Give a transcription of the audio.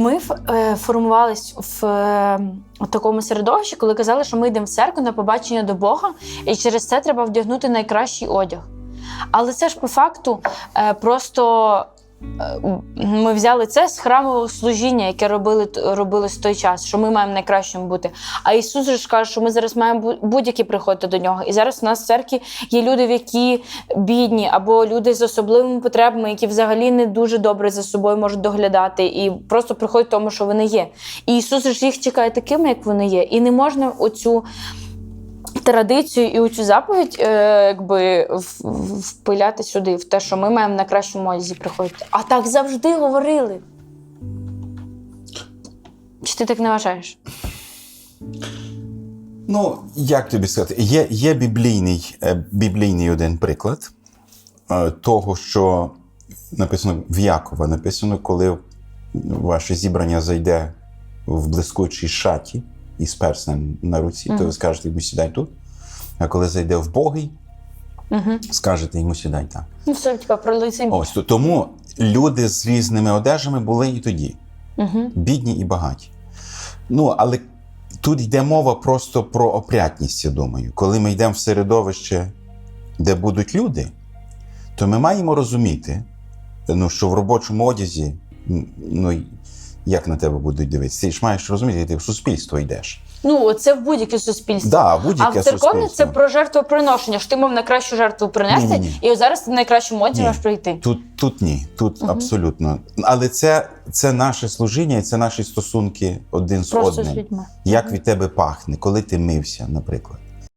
Ми е, формувались в е, такому середовищі, коли казали, що ми йдемо в церкву на побачення до Бога, і через це треба вдягнути найкращий одяг. Але це ж по факту е, просто ми взяли це з храмового служіння, яке робили робилось в той час, що ми маємо найкращим бути. А Ісус ж каже, що ми зараз маємо бу- будь-які приходити до нього. І зараз у нас в церкві є люди, в які бідні, або люди з особливими потребами, які взагалі не дуже добре за собою можуть доглядати, і просто приходять тому, що вони є. І Ісус ж їх чекає такими, як вони є. І не можна оцю традицію і оцю заповідь е, якби впиляти сюди, в те, що ми маємо на кращому одязі приходити. А так завжди говорили. Чи ти так не вважаєш? Ну, як тобі сказати, є, є біблійний, е, біблійний один приклад е, того, що написано в Якова, написано, коли ваше зібрання зайде в блискучій шаті із перснем на руці, то ви скажете йому сідай тут. А коли зайде в Богий, Угу. скажете йому сідай там. Ну, все, типа, про лицемір. Ось то- тому люди з різними одежами були і тоді. Угу. бідні і багаті. Ну, але тут йде мова просто про опрятність, я думаю. Коли ми йдемо в середовище, де будуть люди, то ми маємо розуміти, ну, що в робочому одязі, ну, як на тебе будуть дивитися, ти ж маєш розуміти, ти в суспільство йдеш. Ну, це в будь-яке суспільство. Да, будь-яке в церковне це про жертвоприношення. Що ти мав найкращу жертву принести, Ні-ні-ні. і зараз ти в найкращому одязі можеш прийти. Тут, тут ні, тут абсолютно. Але це, це наше служіння і це наші стосунки один з Просто з одним. людьми. Як від тебе пахне, коли ти мився, наприклад.